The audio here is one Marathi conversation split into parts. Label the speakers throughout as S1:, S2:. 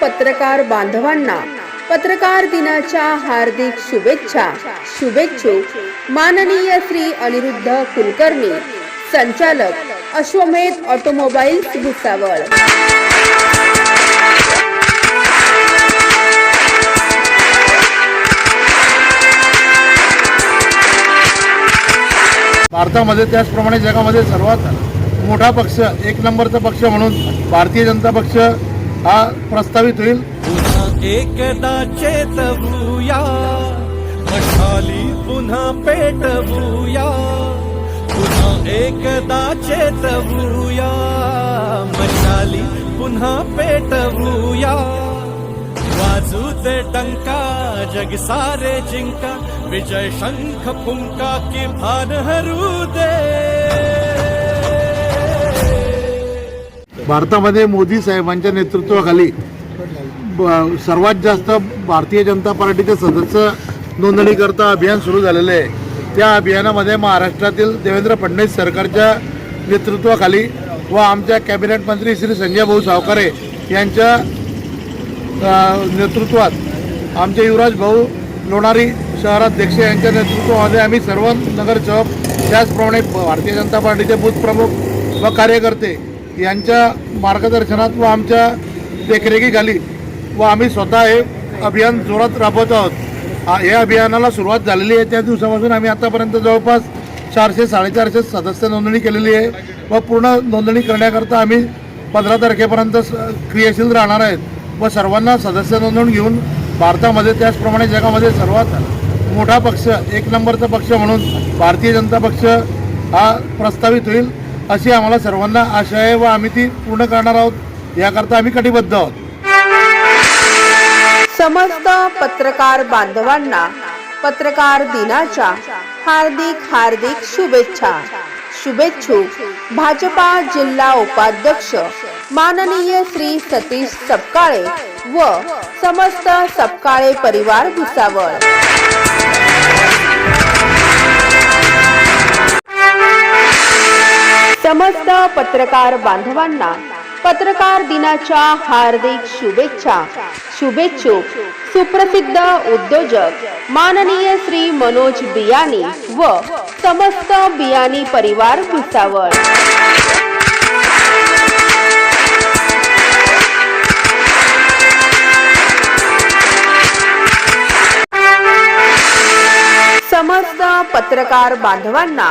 S1: पत्रकार बांधवांना पत्रकार दिनाच्या हार्दिक शुभेच्छा. शुभेच्छुक माननीय श्री अनिरुद्ध कुलकर्णी संचालक अश्वमेध ऑटोमोबाईल्स भुसावळ.
S2: भारतामध्ये त्याचप्रमाणे जगामध्ये सर्वात मोठा पक्ष एक नंबरचा पक्ष म्हणून भारतीय जनता पक्ष हा प्रस्तावित होईल.
S3: एकदा चेतवूया. मशाली पुन्हा पेटवूया. पुन्हा एकदा चेतवूया. मशाली पुन्हा पेटवूया. वाजू दे डंका जग सारे जिंका. विजय शंख फुंका की भान हरू दे.
S2: भारतामध्ये मोदी साहेबांच्या नेतृत्वाखाली ब- सर्वात जास्त भारतीय जनता पार्टीचे सदस्य नोंदणीकरता अभियान सुरू झालेले आहे. त्या अभियानामध्ये महाराष्ट्रातील देवेंद्र फडणवीस सरकारच्या नेतृत्वाखाली व आमच्या कॅबिनेट मंत्री श्री संजय भाऊ सावकारे यांच्या नेतृत्वात आमचे युवराज भाऊ लोणारी शहराध्यक्ष यांच्या नेतृत्वामध्ये आम्ही सर्व नगरसेवक त्याचप्रमाणे भारतीय जनता पार्टीचे बूथ प्रमुख व कार्यकर्ते यांच्या मार्गदर्शनात व आमच्या देखरेखीखाली व आम्ही स्वतः हे अभियान जोरात राबवत आहोत. आ- या अभियानाला सुरुवात झालेली आहे. त्या दिवसापासून आम्ही आतापर्यंत जवळपास चारशे साडेचारशे सदस्य नोंदणी केलेली आहे व पूर्ण नोंदणी करण्याकरता आम्ही पंधरा तारखेपर्यंत स- क्रियाशील राहणार आहेत व सर्वांना सदस्य नोंदवून घेऊन भारतामध्ये त्याचप्रमाणे जगामध्ये सर्वात मोठा पक्ष एक नंबरचा पक्ष म्हणून भारतीय जनता पक्ष हा प्रस्तावित होईल. अशी आम्हाला सर्वांना आशा आहे व आम्ही ती पूर्ण करणार आहोत. याकरता आम्ही कटिबद्ध आहोत.
S1: समस्त पत्रकार बांधवांना पत्रकार दिनाच्या हार्दिक हार्दिक शुभेच्छा. शुभेच्छुक भाजपा जिल्हा उपाध्यक्ष माननीय श्री सतीश सपकाळे व समस्त सपकाळे परिवार भुसावळ. समस्त पत्रकार बांधवांना पत्रकार दिनाच्या हार्दिक शुभेच्छा. शुभेच्छुक सुप्रसिद्ध उद्योजक माननीय श्री मनोज बियानी व समस्त बियानी परिवार भुसावळ. समस्त पत्रकार बांधवांना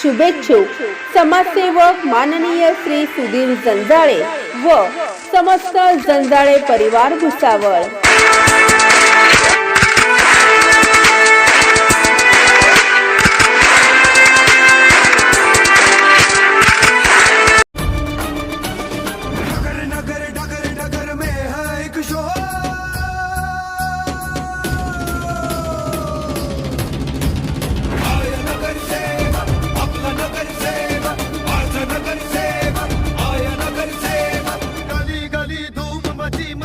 S1: शुभेच्छुक समाजसेवक माननीय श्री सुधीर जंजाळे व समस्त जंजाळे परिवार भुसावळ.